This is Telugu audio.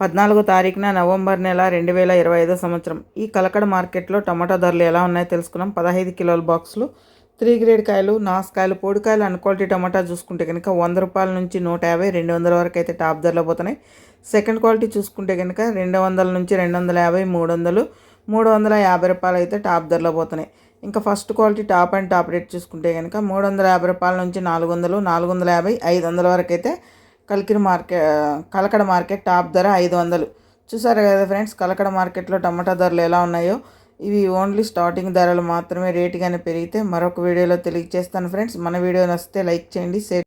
పద్నాలుగో తారీఖున నవంబర్ నెల రెండు వేల ఇరవై ఐదో సంవత్సరం. ఈ కలకడ మార్కెట్లో టమాటా ధరలు ఎలా ఉన్నాయో తెలుసుకున్నాం. పదహైదు కిలోల బాక్సులు త్రీ గ్రేడ్ కాయలు నాసుకాయలు పొడికాయలు అన్ క్వాలిటీ టమాటా చూసుకుంటే కనుక వంద రూపాయల నుంచి నూట యాభై రెండు వందల వరకు అయితే టాప్ ధరలో పోతున్నాయి. సెకండ్ క్వాలిటీ చూసుకుంటే కనుక రెండు వందల నుంచి రెండు వందల యాభై మూడు వందలు మూడు వందల యాభై రూపాయలు అయితే టాప్ ధరలో పోతున్నాయి. ఇంకా first quality top and top rate చూసుకుంటే కనుక మూడు వందల యాభై రూపాయల నుంచి నాలుగు వందలు నాలుగు వందల యాభై ఐదు వందల వరకు అయితే Kalikiri market Kalakada market top ధర ఐదు వందలు. చూసారు కదా ఫ్రెండ్స్ కలకడ మార్కెట్లో టమాటా ధరలు ఎలా ఉన్నాయో? ఇవి ఓన్లీ స్టార్టింగ్ ధరలు మాత్రమే రేటుగానే పెరిగితే మరొక వీడియోలో తెలియజేస్తాను ఫ్రెండ్స్. మన వీడియో నచ్చితే లైక్ చేయండి షేర్